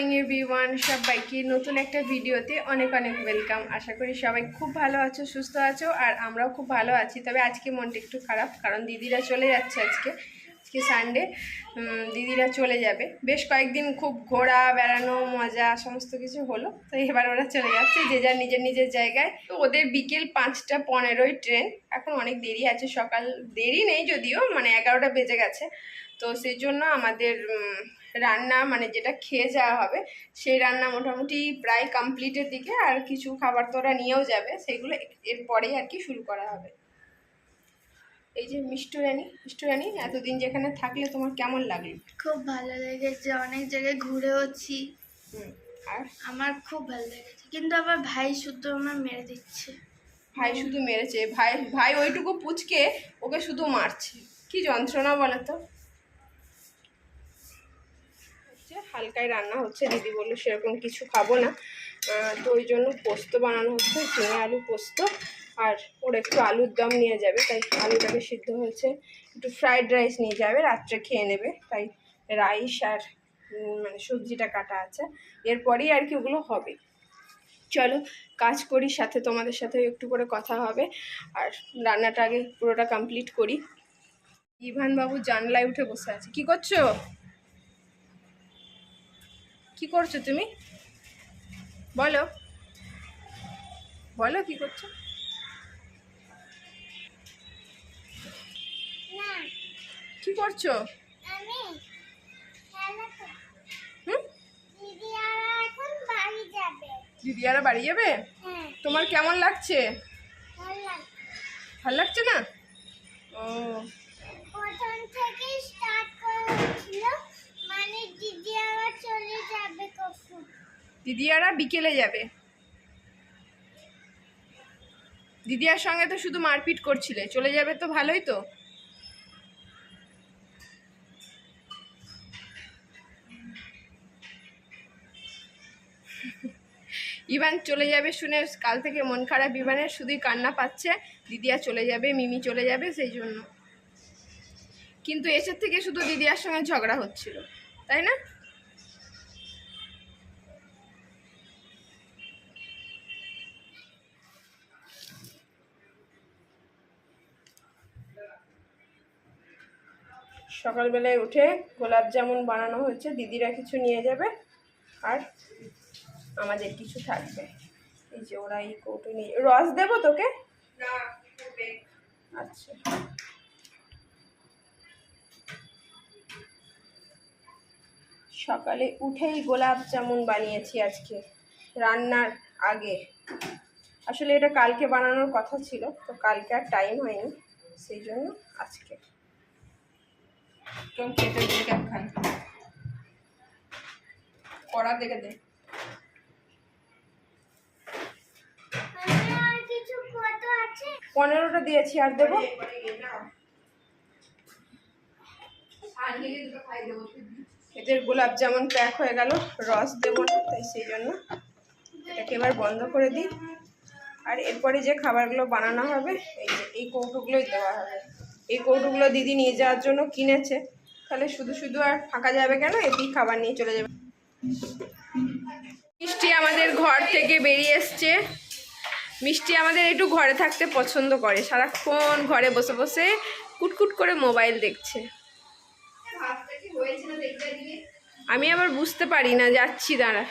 Morning everyone সবাইকে নতুন একটা ভিডিওতে অনেক অনেক ওয়েলকাম আশা করি সবাই খুব ভালো আছো, সুস্থ আছো, আর আমরাও খুব ভালো আছি। তবে আজকে মনটা একটু খারাপ, কারণ দিদিরা চলে যাচ্ছে আজকে। আজকে সানডে দিদিরা চলে যাবে। বেশ কয়েকদিন খুব ঘোরা, বেড়ানো, মজা সমস্ত কিছু হলো। তো এবার ওরা চলে যাচ্ছে যে যার নিজের নিজের জায়গায়। তো ওদের বিকেল পাঁচটা পনেরোই ট্রেন। এখন অনেক দেরি আছে, সকাল দেরি নেই যদিও মানে এগারোটা বেজে গেছে। তো সেই জন্য আমাদের রান্না মানে যেটা খেয়ে যাওয়া হবে, সেই রান্না মোটামুটি প্রায় কমপ্লিটের দিকে। আর কিছু খাবার তো ওরা নিয়েও যাবে। সেগুলো এরপরেই আর কি শুরু করা হবে। এই যে মিষ্টু রানী মিষ্টু রানী এতদিন যেখানে থাকলে তোমার কেমন লাগল খুব ভালো লেগেছে অনেক জায়গায় ঘুরেওছি। আর? আমার খুব ভালো লেগেছে কিন্তু আবার ভাই শুদ্ধ আমার মেরে দিচ্ছে। ভাই শুধু মেরেছে ভাই ভাই ওইটুকু পুচকে ওকে শুধু মারছে। কি যন্ত্রণা বলে তো? হচ্ছে হালকাই রান্না হচ্ছে দিদি বলল সেরকম কিছু খাব না। তো ওই জন্য পোস্ত বানানো হচ্ছে চিনি আলু পোস্ত, আর ওর একটু আলুর দম নিয়ে যাবে, তাই আলুটাকে সিদ্ধ হয়েছে। একটু ফ্রাইড রাইস নিয়ে যাবে, রাত্রে খেয়ে নেবে, তাই রাইস আর মানে সবজিটা কাটা আছে। এরপরেই আর কি ওগুলো হবে। চলো, কাজ করি, সাথে তোমাদের সাথে একটু করে কথা হবে, আর রান্নাটা আগে পুরোটা কমপ্লিট করি। ইভান বাবু জানলায় উঠে বসে আছে। কি করছ? কি করছ তুমি? বলো। বলো কি করছ? কি করছ? আমি হুম? দিদি বাড়ি যাবে? আরা বাড়ি যাবে হ্যাঁ তোমার কেমন লাগছে? ভালো ভালো লাগছে না? ও প্রথম থেকে স্টার্ট করা হয়েছিল মানে দিদি আবার চলে যাবে কখন দিদিয়ারা বিকেলে যাবে। দিদিয়ার সঙ্গে তো শুধু মারপিট করছিলে। চলে যাবে তো ভালোই তো। ইভান চলে যাবে শুনে কাল থেকে মন খারাপ। ইভানের শুধুই কান্না পাচ্ছে। দিদিয়া চলে যাবে, মিমি চলে যাবে সেই জন্য। কিন্তু এসের থেকে শুধু দিদিয়ার সঙ্গে ঝগড়া হচ্ছিল, তাই না? সকালবেলায় উঠে গোলাপ জামুন বানানো হয়েছে। দিদিরা কিছু নিয়ে যাবে আর আমাদের কিছু থাকবে। এই যে ওরা এই কৌটো নিয়ে রস দেবো তোকে? আচ্ছা। সকালে উঠেই গোলাপ জামুন বানিয়েছি আজকে রান্নার আগে। আসলে এটা কালকে বানানোর কথা ছিল তো কালকে আর টাইম হয়নি সেই জন্য আজকে। কেউ খেতে দিয়ে কেউ খাই কড়া দেখে দে। পনেরোটা দিয়েছি আর দেবো? এদের গোলাপ জামুন প্যাক হয়ে গেল রস দেবো না তাই সেই জন্য। এটাকে এবার বন্ধ করে দিই। আর এরপরে যে খাবারগুলো বানানো হবে এই এই কৌটোগুলোই দেওয়া হবে। এই কৌটোগুলো দিদি নিয়ে যাওয়ার জন্য কিনেছে। তাহলে শুধু শুধু আর ফাঁকা যাবে কেন? এতেই খাবার নিয়ে চলে যাবে। মিষ্টি আমাদের ঘর থেকে বেরিয়ে এসছে। মিষ্টি আমাদের একটু ঘরে থাকতে পছন্দ করে। সারাক্ষণ ঘরে বসে বসে কুটকুট করে মোবাইল দেখছে। আমি আবার বুঝতে পারি না, যাচ্ছি দাঁড়া।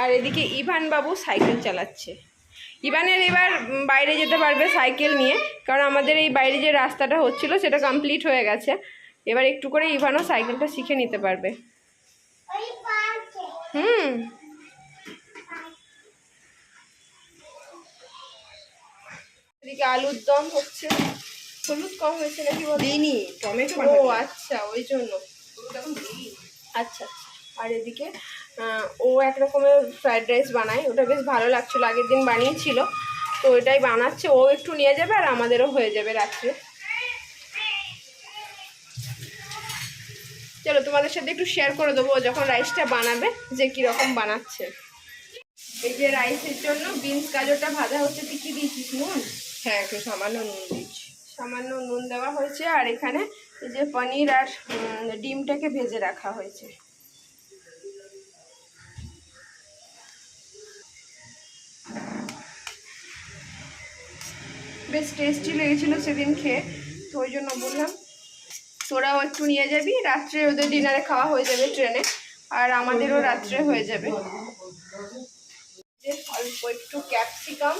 আর এদিকে ইভান বাবু সাইকেল চালাচ্ছে। ইভানের এবার বাইরে যেতে পারবে সাইকেল নিয়ে কারণ আমাদের এই বাইরে যে রাস্তাটা হচ্ছিল সেটা কমপ্লিট হয়ে গেছে। এবার একটু করে ইভানও সাইকেলটা শিখে নিতে পারবে। হুম। এদিকে আলুর দম হচ্ছে। হলুদ কম হয়েছে নাকি দিইনি টমেটো ও আচ্ছা ওই জন্য। আচ্ছা আচ্ছা। আর এদিকে ও এক রকমের ফ্রাইড রাইস বানায়। ওটা বেশ ভালো লাগছিল আগের দিন বানিয়েছিল। তো ওইটাই বানাচ্ছে। ও একটু নিয়ে যাবে আর আমাদেরও হয়ে যাবে রাত্রে। চলো তোমাদের সাথে একটু শেয়ার করে দেবো। যখন রাইসটা বানাবে যে কীরকম বানাচ্ছে। এই যে রাইসের জন্য বিনস গাজরটা ভাজা হচ্ছে। তুই কি দিয়েছিস নুন? হ্যাঁ একটু সামান্য নুন দিচ্ছি সামান্য নুন দেওয়া হয়েছে। আর এখানে এই যে পনির আর ডিমটাকে ভেজে রাখা হয়েছে। বেশ টেস্টি লেগেছিলো সেদিন খেয়ে তো ওই জন্য বললাম তোরাও একটু নিয়ে যাবি রাত্রে ওদের ডিনারে খাওয়া হয়ে যাবে ট্রেনে আর আমাদেরও রাত্রে হয়ে যাবে। অল্প একটু ক্যাপসিকাম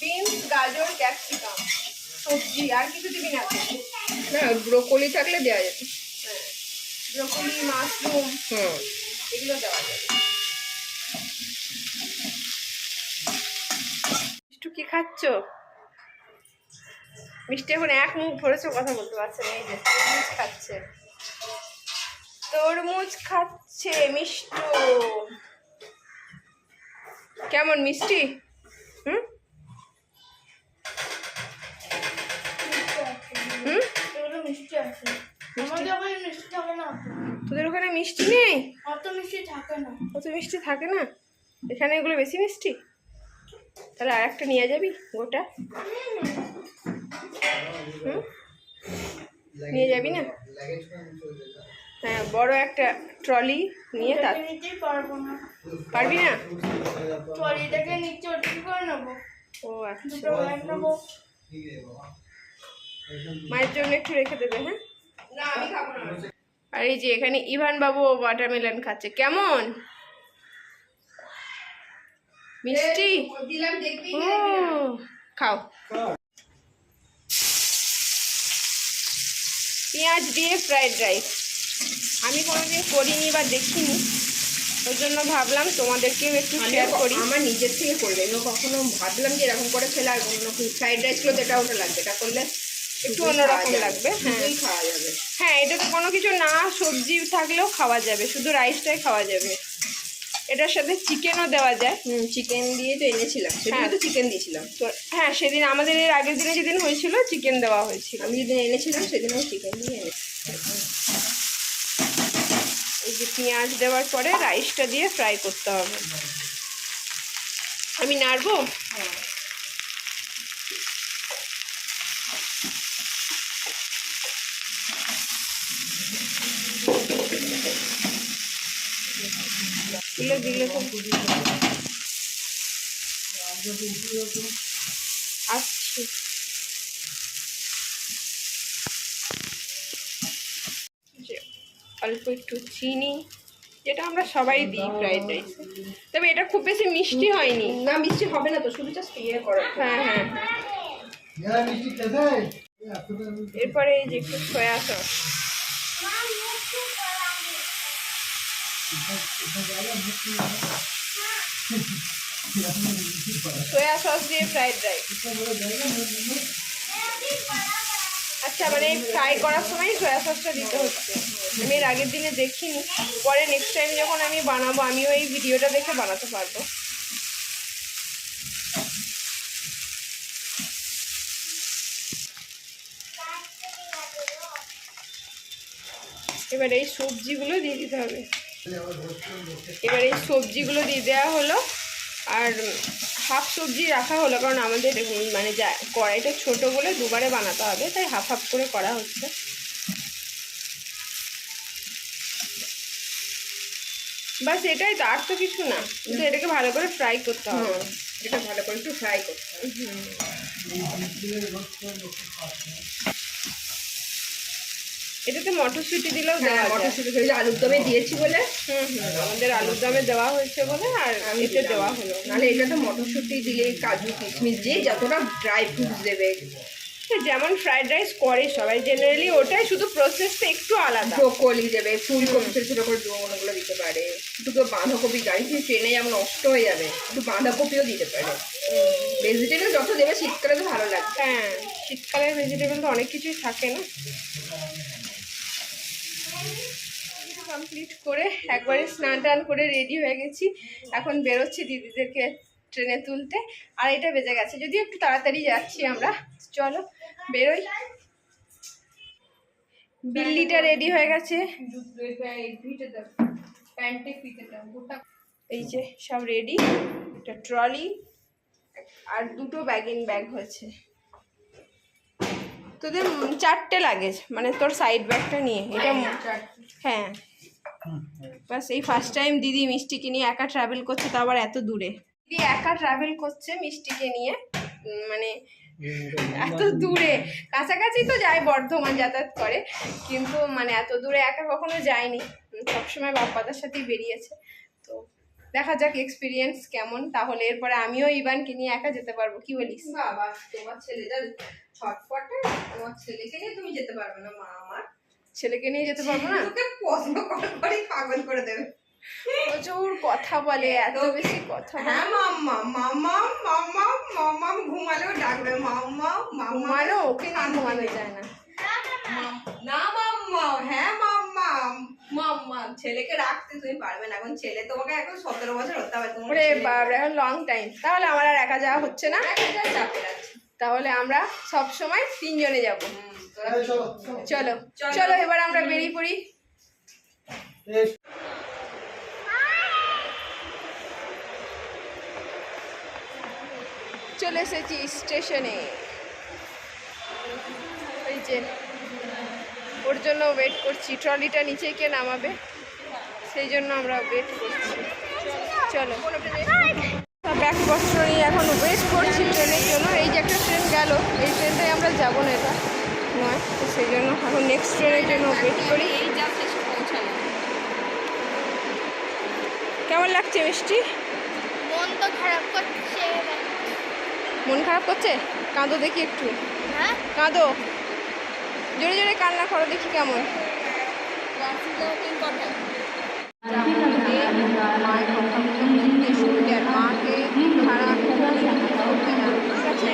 বিনস গাজর ক্যাপসিকাম সবজি আর কিছু দিবি না? ব্রোকলি থাকলে দেওয়া যেত হ্যাঁ ব্রোকলি মাশরুম হুম এগুলো দেওয়া যাবে মিষ্টু কি খাচ্ছ? মিষ্টি এখন এক মুখ ভরেছে কথা বলতে পারছে না এই যে তরমুজ খাচ্ছে। তরমুজ খাচ্ছে মিষ্টু। কেমন মিষ্টি? হুম? হুম? এগুলো মিষ্টি আছে। ওখানে মিষ্টি না। তোদের ওখানে মিষ্টি নেই? অত মিষ্টি থাকে না। অত মিষ্টি থাকে না? এখানে এগুলো বেশি মিষ্টি? তাহলে আর একটা নিয়ে যাবি? গোটা হুম? নিয়ে যাবি না? হ্যাঁ বড় একটা ট্রলি নিয়ে তার পারবি না। ট্রলিটাকে নিচে করে নেব। ও আচ্ছা। মায়ের জন্য একটু রেখে দেবে হ্যাঁ? আর এই যে এখানে ইভান বাবু ওয়াটারমেলন খাচ্ছে। কেমন? মিষ্টি। দিলাম দেখবি খাও। পেঁয়াজ দিয়ে ফ্রাইড রাইস আমি কোনোদিন করিনি বা দেখিনি ওই জন্য ভাবলাম তোমাদেরকেও একটু শেয়ার করি। আমার নিজের থেকে করবে। আমি কখনো ভাবলাম যে এরকম করে ফেলে আর অন্য ফ্রাইড রাইসগুলো যেটা ওটা লাগবে এটা করলে একটু অন্যরকম লাগবে হ্যাঁ। খাওয়া যাবে। হ্যাঁ এটাতে কোনো কিছু না সবজি থাকলেও খাওয়া যাবে। শুধু রাইসটাই খাওয়া যাবে। এটার সাথে চিকেনও দেওয়া যায়। হুম চিকেন দিয়ে তো এনেছিলাম। সেদিন হ্যাঁ। তো চিকেন দিয়েছিলাম। তো হ্যাঁ সেদিন আমাদের এর আগের দিনে যেদিন হয়েছিল চিকেন দেওয়া হয়েছিল। আমি যেদিন এনেছিলাম সেদিন আমি চিকেন দিয়ে এনেছি এই যে পেঁয়াজ দেওয়ার পরে রাইসটা দিয়ে ফ্রাই করতে হবে। আমি নাড়বো? দিলে দিলে তো। আচ্ছা অল্প একটু চিনি যেটা আমরা সবাই দিই ফ্রাইড রাইসে তবে এটা খুব বেশি মিষ্টি হয়নি। না মিষ্টি হবে না তো শুধু জাস্ট ইয়ে করা। হ্যাঁ হ্যাঁ হ্যাঁ। এরপরে এই যে একটু সয়া সস। সয়া সস দিয়ে ফ্রাইড রাইস আচ্ছা মানে ফ্রাই করার সময় সয়া সসটা দিতে হচ্ছে। আমি এর আগের দিনে দেখিনি। পরে নেক্সট টাইম যখন আমি বানাবো, আমিও এই ভিডিওটা দেখে বানাতে পারব। এবার এই সবজিগুলো দিয়ে দিতে হবে। এবার এই সবজিগুলো দিয়ে দেওয়া হলো আর হাফ সবজি রাখা হলো কারণ আমাদের মানে যা কড়াইটা ছোট বলে দুবারে বানাতে হবে তাই হাফ হাফ করে করা হচ্ছে। বাস এটাই তো আর তো কিছু না কিন্তু এটাকে ভালো করে ফ্রাই করতে হবে। এটা ভালো করে একটু ফ্রাই করতে হবে। এটাতে মটরশুঁটি দিলেও দেওয়া হ্যাঁ যায়। মটরশুঁটি করে আলুর দমে দিয়েছি বলে। হুম হুম আমাদের আলুর দমে দেওয়া হয়েছে বলে আর আমি এতে দেওয়া হলো। নাহলে এটা তো মটরশুঁটি দিলে কাজু কিশমিশ যে যতটা ড্রাই ফ্রুটস দেবে। যেমন ফ্রাইড রাইস করে সবাই জেনারেলি ওটাই শুধু প্রসেসটা একটু আলাদা। ব্রোকলি দেবে ফুলকপি ছোটো ছোটো করে ডুবোগুলো দিতে পারে। একটু তো বাঁধাকপি গাড়ি থেকে ট্রেনে যেমন নষ্ট হয়ে যাবে একটু বাঁধাকপিও দিতে পারে। ভেজিটেবল যত দেবে শীতকালে তো ভালো লাগবে। হ্যাঁ শীতকালের ভেজিটেবল তো অনেক কিছুই থাকে না। কমপ্লিট করে একবারে স্নান টান করে রেডি হয়ে গেছি। এখন বেরোচ্ছি দিদিদেরকে ট্রেনে তুলতে। আর এটা বেজে গেছে। যদিও একটু তাড়াতাড়ি যাচ্ছি আমরা। চলো বেরোই। বিল্লিটা রেডি হয়ে গেছে। এই যে সব রেডি একটা ট্রলি আর দুটো ব্যাগ ইন ব্যাগ হয়েছে। তোদের চারটে লাগে মানে তোর সাইড ব্যাগটা নিয়ে। এটা হ্যাঁ। বাস এই ফার্স্ট টাইম দিদি মিষ্টি নিয়ে একা ট্রাভেল করছে, তো আবার এত দূরে। দিদি একা ট্রাভেল করছে মিষ্টিকে নিয়ে মানে এত দূরে। কাছাকাছি তো যায় বর্ধমান যাতায়াত করে, কিন্তু মানে এত দূরে একা কখনো যায়নি। সবসময় বাপ্পাদার সাথেই বেরিয়েছে। তো দেখা যাক এক্সপিরিয়েন্স কেমন, তাহলে এরপরে আমিও ইভানকে নিয়ে একা যেতে পারব। কি বলিস? বাবা, তোমার ছেলেটা ছটফটে, তোমার ছেলেকে নিয়ে তুমি যেতে পারবে না, মা আমার। ছেলেকে নিয়ে যেতে পারব না তোকে প্রশ্ন করে পাগল করে দেবে প্রচুর কথা বলে এত বেশি কথা হ্যাঁ মাম্মা মাম্মা মাম্মা মাম্মা ঘুমালেও ডাকবে মাম্মা ঘুমানো ওকে নিয়ে ঘুমানো যায় না না মাম্মা হ্যাঁ মাম্মা মাম্মা ছেলেকে রাখতে তুমি পারবে না এখন ছেলে তোমাকে এখন সতেরো বছর হতে হবে তোমার বাবরে এখন লং টাইম তাহলে আমার আর একা যাওয়া হচ্ছে না তাহলে আমরা সব সময় তিনজনে যাব চলো চলো। চলো। এবার আমরা বেরিয়ে পড়ি। চলে এসেছি স্টেশনে। এই যে ওর জন্য ওয়েট করছি। ট্রলিটা নিচে কে নামাবে। সেই জন্য আমরা ওয়েট করছি। চলো। সব ব্যাগপত্র নিয়ে এখন ওয়েট করছি ট্রেনের জন্য। এই যে একটা ট্রেন গেল এই ট্রেনটাই আমরা যাব না এটা নয় তো সেই জন্য এখন নেক্সট ট্রেনের জন্য ওয়েট করি। কেমন লাগছে মিষ্টি? মন তো খারাপ করছে। মন খারাপ করছে? কাঁদো দেখি একটু। হ্যাঁ? কাঁদো। জোরে জোরে কান্না করো দেখি কেমন। মায়ের কথা মতো মনতে শুনতে মাকে খারাপ করতে না ঠিক আছে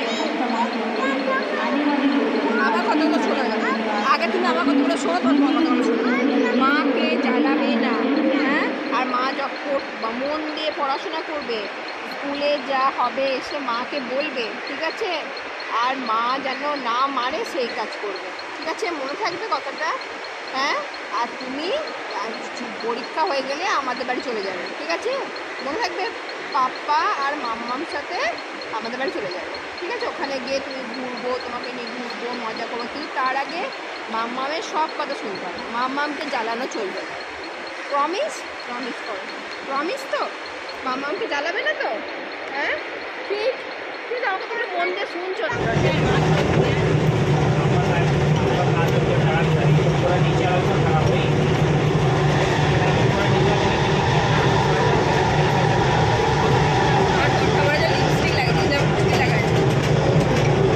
আমার কথাগুলো শোনা যাবে আগে তুমি আমার কথাগুলো শোনো তখন তোমার কথাগুলো শোনো মাকে জ্বালাবে না হ্যাঁ? আর মা যখন মন দিয়ে পড়াশোনা করবে, স্কুলে যা হবে এসে মাকে বলবে, ঠিক আছে? আর মা যেন না মারে, সেই কাজ করবে। ঠিক আছে? মনে থাকবে কথাটা? হ্যাঁ? আর তুমি পরীক্ষা হয়ে গেলে আমাদের বাড়ি চলে যাবে, ঠিক আছে? মনে থাকবে পাপ্পা আর মাম্মার সাথে আমাদের বাড়ি চলে যাবে, ঠিক আছে? ওখানে গিয়ে তুমি ঘুরবো, তোমাকে নিয়ে ঘুরবো, মজা করব। কিন্তু তার আগে মাম্মামের সব কথা শুনতে হবে। মাম্মামকে জ্বালানো চলবে না। প্রমিস প্রমিস করো। প্রমিস তো? মাম্মামকে জ্বালাবে না তো? হ্যাঁ? ঠিক। ঠিক আমাকে তোমরা মন দিয়ে শুনছো তো। আর তোর আমার যে লিপস্টিক লাগাচ্ছি যে লিপস্টিক লাগাচ্ছি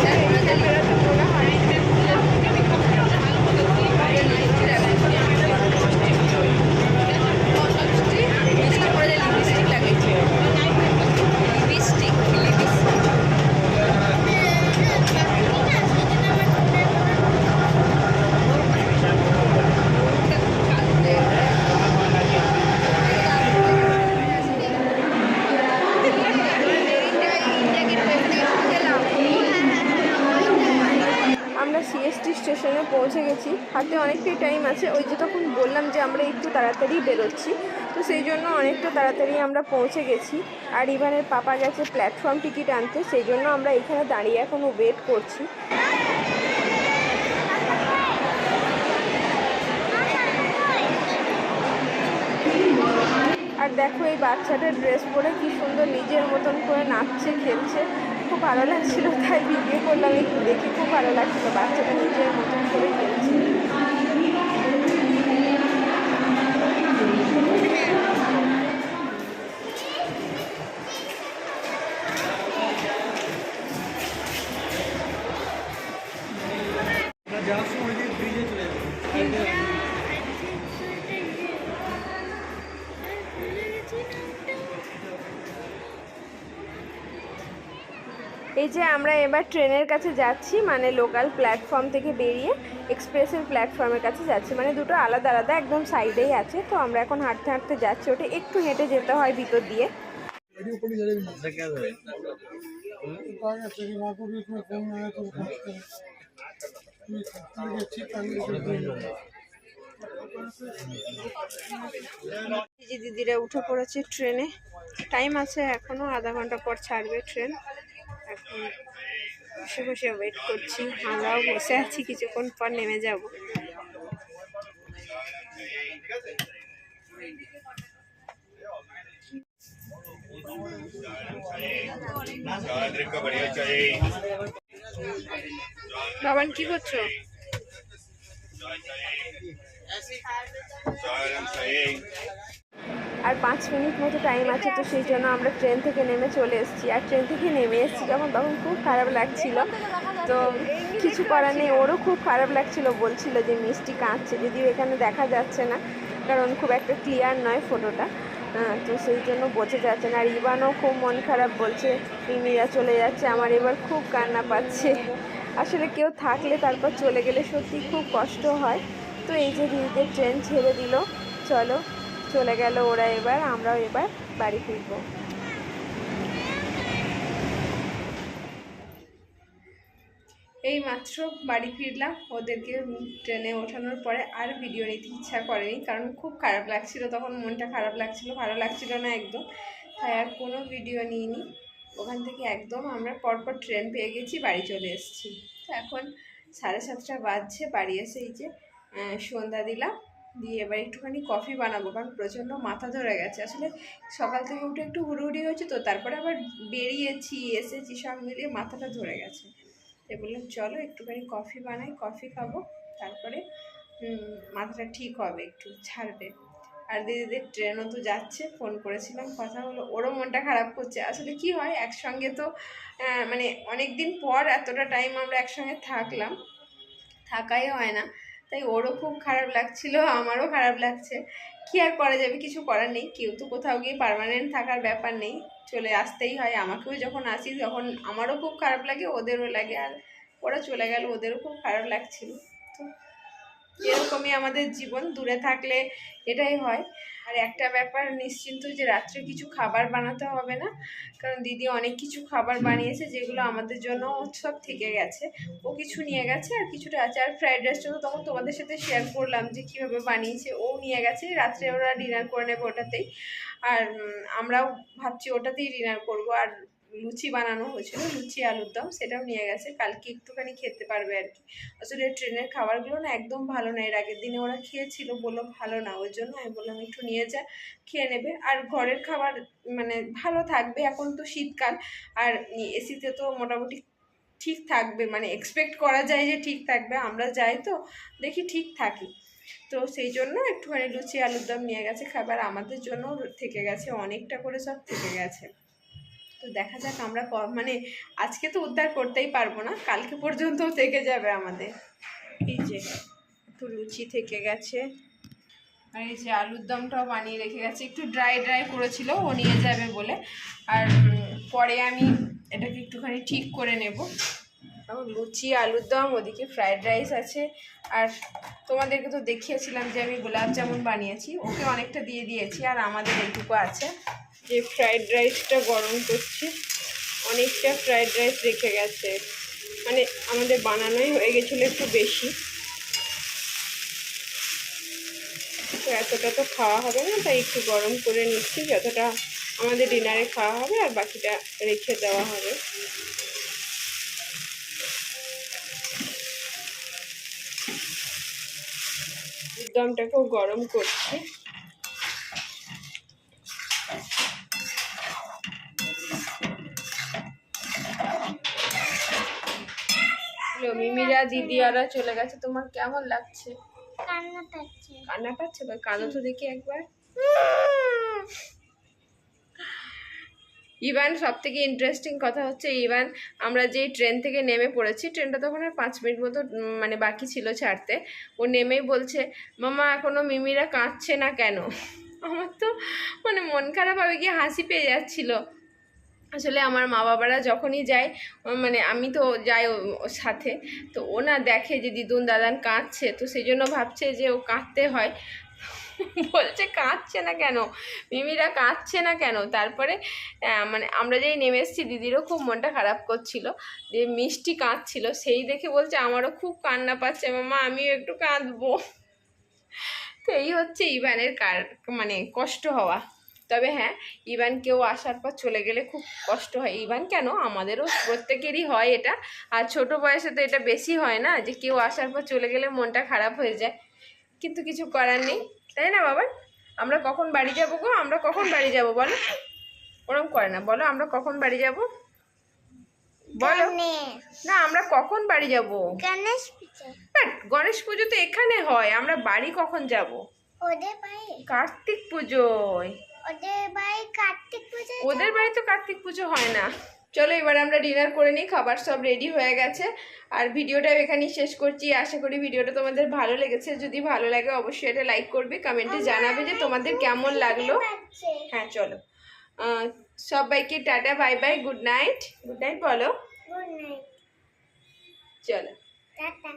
জানি না যে বেরোতে মনে হয় লিপস্টিক লাগাচ্ছি লিপস্টিক লিপস্টিক আমরা সিএসটি স্টেশনে পৌঁছে গেছি হাতে অনেকটাই টাইম আছে ওই যে তখন বললাম যে আমরা একটু তাড়াতাড়ি বেরোচ্ছি তো সেই জন্য অনেকটা তাড়াতাড়ি আমরা পৌঁছে গেছি আর ইভানের পাপা গেছে প্ল্যাটফর্ম টিকিট আনতে, সেই জন্য আমরা এখানে দাঁড়িয়ে এখনও ওয়েট করছি। আর দেখো এই বাচ্চাটার ড্রেস পরে কি সুন্দর নিজের মতন করে নাচছে, খেলছে। খুব ভালো লাগছিল, তাই ভিডিও করলাম, একটু দেখে, খুব ভালো লাগছিল বাচ্চাটা নিজের মতন করে খেলছে। এই যে আমরা এবার ট্রেনের কাছে যাচ্ছি মানে লোকাল প্ল্যাটফর্ম থেকে বেরিয়ে এক্সপ্রেসের প্ল্যাটফর্মের কাছে যাচ্ছি। মানে দুটো আলাদা আলাদা, একদম সাইডেই আছে। তো আমরা এখন হাঁটতে হাঁটতে যাচ্ছি, ওটা একটু হেঁটে যেতে হয় ভিতর দিয়ে। দিদিরা উঠে পড়েছে ট্রেনে। টাইম আছে এখনও, আধা ঘণ্টা পর ছাড়বে ট্রেন। এখন বসে বসে ওয়েট করছি। আমরাও বসে আছি, কিছুক্ষণ পর নেমে যাব। বাবান, কি করছ? আর পাঁচ মিনিট মতো টাইম আছে তো সেই জন্য আমরা ট্রেন থেকে নেমে চলে এসেছি। আর ট্রেন থেকে নেমে এসেছি যখন তখন খুব খারাপ লাগছিল। তো কিছু করার নেই, ওরও খুব খারাপ লাগছিল, বলছিল যে মিষ্টি কাঁদছে, যদিও এখানে দেখা যাচ্ছে না, কারণ খুব একটা ক্লিয়ার নয় ফটোটা তো সেই জন্য বোঝা যাচ্ছে না। আর ইবানও খুব মন খারাপ বলছে মিমিরা চলে যাচ্ছে, আমার এবার খুব কান্না পাচ্ছে। আসলে কেউ থাকলে তারপর চলে গেলে সত্যি খুব কষ্ট হয়। তো এই যে দিদিদের ট্রেন ছেড়ে দিল। চলো, চলে গেল ওরা এবার, আমরাও এবার বাড়ি ফিরবো। এই মাত্র বাড়ি ফিরলাম। ওদেরকে ট্রেনে ওঠানোর পরে আর ভিডিও নিতে ইচ্ছা করেনি, কারণ খুব খারাপ লাগছিল। তখন মনটা খারাপ লাগছিল, ভালো লাগছিল না একদম। তাই আর কোনো ভিডিও নিইনি। ওখান থেকে একদম আমরা পরপর ট্রেন পেয়ে গেছি, বাড়ি চলে এসেছি। তো এখন সাড়ে সাতটা বাজছে, বাড়ি এসে এই যে সন্ধ্যা দিলাম। দিয়ে এবার একটুখানি কফি বানাবো, কারণ প্রচণ্ড মাথা ধরে গেছে। আসলে সকাল থেকে উঠে একটু হুড়ুহুড়ি হয়েছে তো, তারপরে আবার বেরিয়েছি, এসেছি, সব মিলিয়ে মাথাটা ধরে গেছে। তাই বললাম, চলো একটুখানি কফি বানাই, কফি খাব, তারপরে মাথাটা ঠিক হবে, একটু ছাড়বে। আর দিদিদের ট্রেনও তো যাচ্ছে, ফোন করেছিলাম, কথা হলো, ওরও মনটা খারাপ করছে। আসলে কি হয়, একসঙ্গে তো মানে অনেক দিন পর এতটা টাইম আমরা একসঙ্গে থাকলাম, থাকাই হয় না। তাই ওরও খুব খারাপ লাগছিল, আমারও খারাপ লাগছে। কি আর করা যাবে, কিছু করার নেই। কেউ তো কোথাও গিয়ে পারমানেন্ট থাকার ব্যাপার নেই। চলে আসতেই হয়। আমাকেও যখন আসি, তখন আমারও খুব খারাপ লাগে, ওদেরও লাগে। আর ওরা চলে গেল, ওদেরও খুব খারাপ লাগছিল। তো এরকমই আমাদের জীবন দূরে থাকলে এটাই হয়। আর একটা ব্যাপার নিশ্চিন্ত যে রাত্রে কিছু খাবার বানাতে হবে না কারণ দিদি অনেক কিছু খাবার বানিয়েছে যেগুলো আমাদের জন্য সব থেকে গেছে। ও কিছু নিয়ে গেছে আর কিছুটা আছে। আর ফ্রাইড রাইসটা তো তখন তোমাদের সাথে শেয়ার করলাম যে কীভাবে বানিয়েছে। ও নিয়ে গেছে রাত্রে ওরা ডিনার করে নেবে ওটাতেই। আর আমরাও ভাবছি ওটাতেই ডিনার করব। আর লুচি বানানো হয়েছিল, লুচি আলুর দম, সেটাও নিয়ে গেছে। কালকে একটুখানি খেতে পারবে আর কি। আসলে ট্রেনের খাবারগুলো না একদম ভালো না, এর আগের দিনে ওরা খেয়েছিল বলল ভালো না, ওই জন্য আমি বললাম একটু নিয়ে যা, খেয়ে নেবে। আর ঘরের খাবার মানে ভালো থাকবে, এখন তো শীতকাল, আর এসিতে তো মোটামুটি ঠিক থাকবে মানে এক্সপেক্ট করা যায় যে ঠিক থাকবে, আমরা যাই তো, দেখি ঠিক থাকি। তো সেই জন্য একটুখানি লুচি আলুর দম নিয়ে গেছে, খাবার আমাদের জন্য থেকে গেছে, অনেকটা করে সব থেকে গেছে। তো দেখা যাক আমরা মানে আজকে তো উদ্ধার করতেই পারব না, কালকে পর্যন্ত থেকে যাবে আমাদের। এই যে, একটু লুচি থেকে গেছে। আর এই যে আলুর দমটাও বানিয়ে রেখে গেছে, একটু ড্রাই ড্রাই করেছিল, ও নিয়ে যাবে বলে। আর পরে আমি এটাকে একটুখানি ঠিক করে নেব। এবং লুচি আলুর দম, ওদিকে ফ্রায়েড রাইস আছে। আর তোমাদেরকে তো দেখিয়েছিলাম যে আমি গোলাপ জামুন বানিয়েছি। ওকে অনেকটা দিয়ে দিয়েছি, আর আমাদের এইটুকু আছে। যে ফ্রায়েড রাইসটা গরম করছি, অনেকটা ফ্রায়েড রাইস রেখে গেছে। মানে আমাদের বানানোই হয়ে গেছিল একটু বেশি। তো এতটা তো খাওয়া হবে না, তাই একটু গরম করে নিচ্ছি, যতটা আমাদের ডিনারে খাওয়া হবে, আর বাকিটা রেখে দেওয়া হবে। দমটাকেও গরম করছি। মিমিরা দিদি দিদিয়ারা চলে গেছে। তোমার কেমন লাগছে? কান্না পাচ্ছে। কান্না পাচ্ছে? কান্না তো দেখি একবার। ইভান সব থেকে ইন্টারেস্টিং কথা হচ্ছে ইভান, আমরা যেই ট্রেন থেকে নেমে পড়েছি ট্রেনটা তখন আর পাঁচ মিনিট মতো মানে বাকি ছিল ছাড়তে। ও নেমেই বলছে, মামা এখনও মিমিরা কাঁদছে না কেন? আমার তো মানে মন খারাপ হবে, গিয়ে হাসি পেয়ে যাচ্ছিল। আসলে আমার মা বাবারা যখনই যায় মানে আমি তো যাই সাথে, তো ও না দেখে যে দিদুন দাদান কাঁদছে, তো সেই জন্য ভাবছে যে ও কাঁদতে হয়। বলছে, কাঁদছে না কেন? মিমিরা কাঁদছে না কেন? তারপরে মানে আমরা যেই নেমে এসেছি, দিদিরও খুব মনটা খারাপ করছিল। যে মিষ্টি কাঁদছিল, সেই দেখে বলছে, আমারও খুব কান্না পাচ্ছে মামা, আমিও একটু কাঁদবো। তো এই হচ্ছে ইভানের কার মানে কষ্ট হওয়া। তবে হ্যাঁ ইভান কেউ আসার পর চলে গেলে খুব কষ্ট হয়। ইভান কেন? আমাদেরও প্রত্যেকেরই হয় এটা। আর ছোট বয়সে তো এটা বেশি হয় না, যে কেউ আসার পর চলে গেলে মনটা খারাপ হয়ে যায়। কিন্তু কিছু করার নেই। তাই না বাবা? আমরা কখন বাড়ি যাব গো? আমরা কখন বাড়ি যাব বলো? ওরম করে না বলো আমরা কখন বাড়ি যাব? বলো। না আমরা কখন বাড়ি যাব? গণেশ পুজো গণেশ পুজো তো এখানে হয় আমরা বাড়ি কখন যাব? ওদের বাড়ি। কার্তিক পুজোয়। ওদের বাড়ি কার্তিক পুজো ওদের বাড়ি তো কার্তিক পুজো হয় না। চলো এবার আমরা ডিনার করে নিই খাবার সব রেডি হয়ে গেছে। আর ভিডিওটা এখানেই শেষ করছি। আশা করি ভিডিওটা তোমাদের ভালো লেগেছে। যদি ভালো লাগে অবশ্যই এটা লাইক করবে কমেন্টে জানাবে যে তোমাদের কেমন লাগল। হ্যাঁ চলো। সব সবাইকে tata bye bye good night good night বলো। চলো। টাটা।